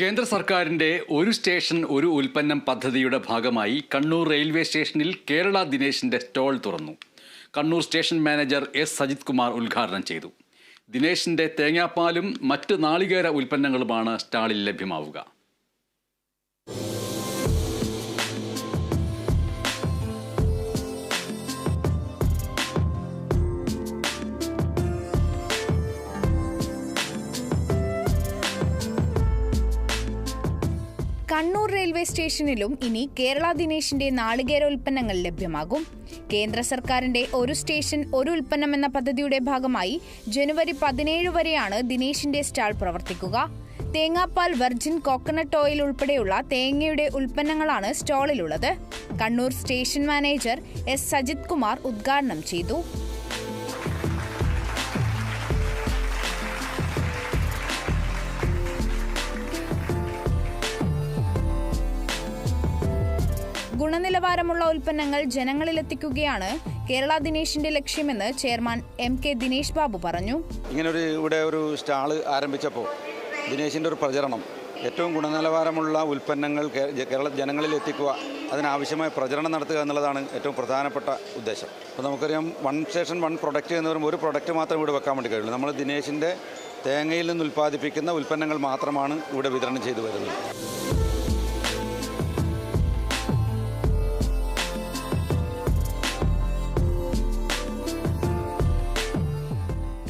കേന്ദ്ര സർക്കാരിന്റെ ഒരു സ്റ്റേഷൻ ഒരു ഉൽപ്പന്നം പദ്ധതിയുടെ ഭാഗമായി കണ്ണൂർ റെയിൽവേ സ്റ്റേഷനിൽ കേരള ദിനേശിന്റെ സ്റ്റോൾ തുറന്നു. Kannur station manager S Sajith Kumar ഉദ്ഘാടനം ചെയ്തു. ദിനേശിന്റെ തേങ്ങാപ്പാലും മറ്റ് നാളികേര ഉൽപ്പന്നങ്ങളുമാണ് സ്റ്റാളിൽ ലഭ്യമാവുക. കണ്ണൂർ റെയിൽവേ സ്റ്റേഷനിലും ഇനി കേരള ദിനേശിന്റെ നാളികേര ഉൽപ്പന്നങ്ങൾ ലഭ്യമാകും. കേന്ദ്ര സർക്കാരിന്റെ ഒരു സ്റ്റേഷൻ ഒരു ഉൽപ്പന്നം എന്ന പദ്ധതിയുടെ ഭാഗമായി ജനുവരി പതിനേഴ് വരെയാണ് ദിനേശിന്റെ സ്റ്റാൾ പ്രവർത്തിക്കുക. തേങ്ങാപ്പാൽ വെർജിൻ കോക്കനട്ട് ഓയിൽ ഉൾപ്പെടെയുള്ള തേങ്ങയുടെ ഉൽപ്പന്നങ്ങളാണ് സ്റ്റാളിലുള്ളത്. Kannur station manager S. Sajith Kumar ഉദ്ഘാടനം ചെയ്തു. ഗുണനിലവാരമുള്ള ഉൽപ്പന്നങ്ങൾ ജനങ്ങളിലെത്തിക്കുകയാണ് കേരള ദിനേശിന്റെ ലക്ഷ്യമെന്ന് chairman M K Dinesh Babu പറഞ്ഞു. ഇങ്ങനൊരു ഇവിടെ ഒരു സ്റ്റാൾ ആരംഭിച്ചപ്പോൾ ദിനേശിന്റെ ഒരു പ്രചരണം ഏറ്റവും ഗുണനിലവാരമുള്ള ഉൽപ്പന്നങ്ങൾ കേരള ജനങ്ങളിൽ എത്തിക്കുക അതിനാവശ്യമായ പ്രചരണം നടത്തുക എന്നുള്ളതാണ് ഏറ്റവും പ്രധാനപ്പെട്ട ഉദ്ദേശം. അപ്പോൾ നമുക്കറിയാം വൺ സ്റ്റേഷൻ വൺ പ്രൊഡക്റ്റ് എന്ന് പറയുമ്പോൾ ഒരു പ്രൊഡക്റ്റ് മാത്രം ഇവിടെ വെക്കാൻ വേണ്ടി കഴിയുള്ളൂ. നമ്മൾ ദിനേശിന്റെ തേങ്ങയിൽ നിന്ന് ഉൽപ്പാദിപ്പിക്കുന്ന ഉൽപ്പന്നങ്ങൾ മാത്രമാണ് ഇവിടെ വിതരണം ചെയ്തു വരുന്നത്.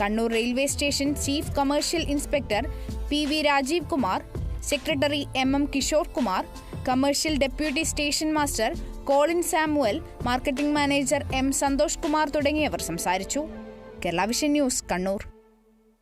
Kannur railway station chief commercial inspector P V Rajeev Kumar secretary M M Kishore Kumar commercial deputy station master Colin Samuel marketing manager M Santhosh Kumar തുടങ്ങിയവർ സംസാരിച്ചു. Kerala vision news Kannur.